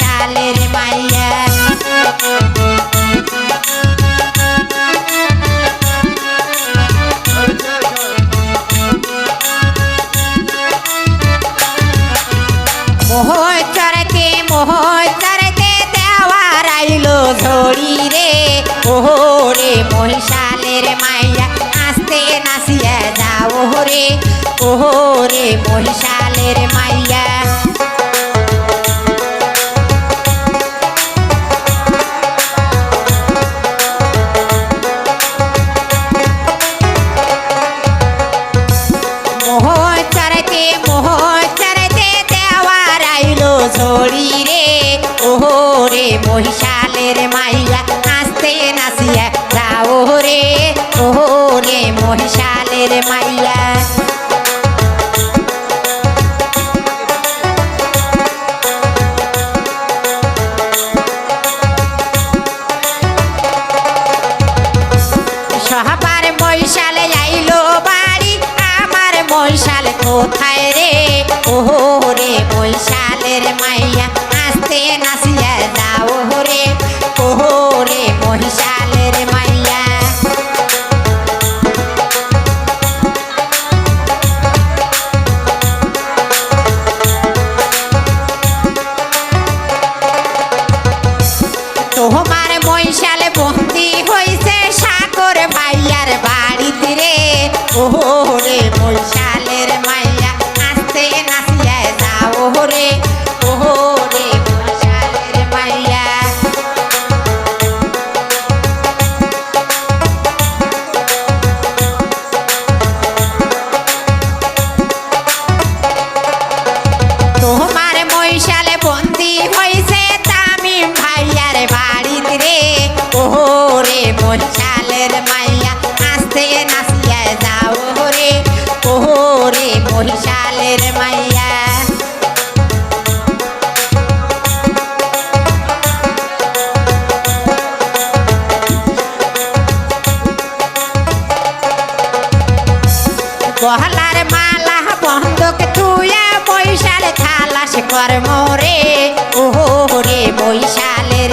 সালের মাইয়া। মোহ চড়তে দেওয়ার রে। মাইয়া রে। মহিষালের মাইয়া। ঝড়ি রে ওহো রে মহিষালের ওহো রে রে মহিষালের মাইয়া। গহলার মালা বন্ধক তুয়া বৈশাল খালাস কর মোরে। ওহো রে বৈশালের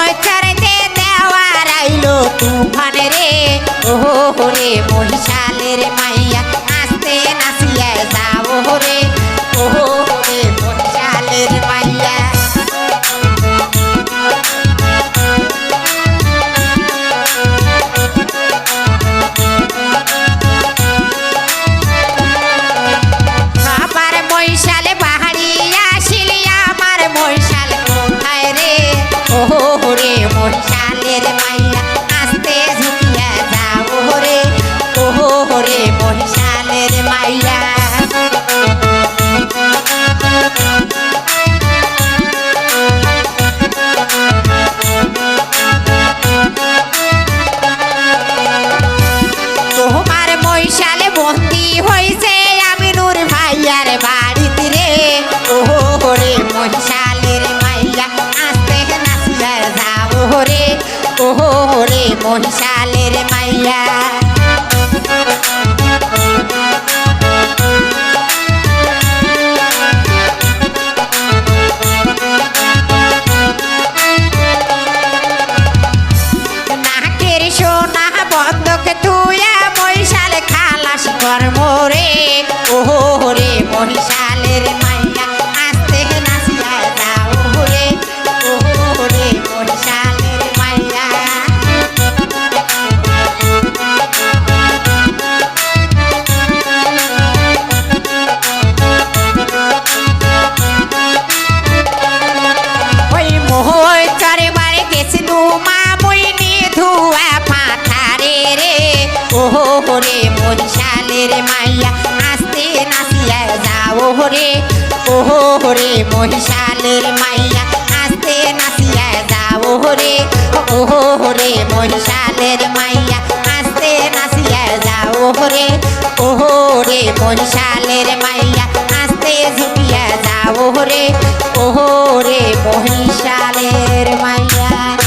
ওহো ওহো রে মহিষালের মাইয়া মহিষাল খালাস কর মোরে। ওহো রে মহিষালের রে ওহো রে মহিষালের মাইয়া, আস্তে নাচিয়া যাও রে। ওহো রে মহিষালের মাইয়া, আস্তে নাচিয়া যাও রে। ওহো রে মহিষালের মাইয়া, আস্তে ঝুঁকিয়া যাও রে। ওহো রে মহিষালের মাইয়া।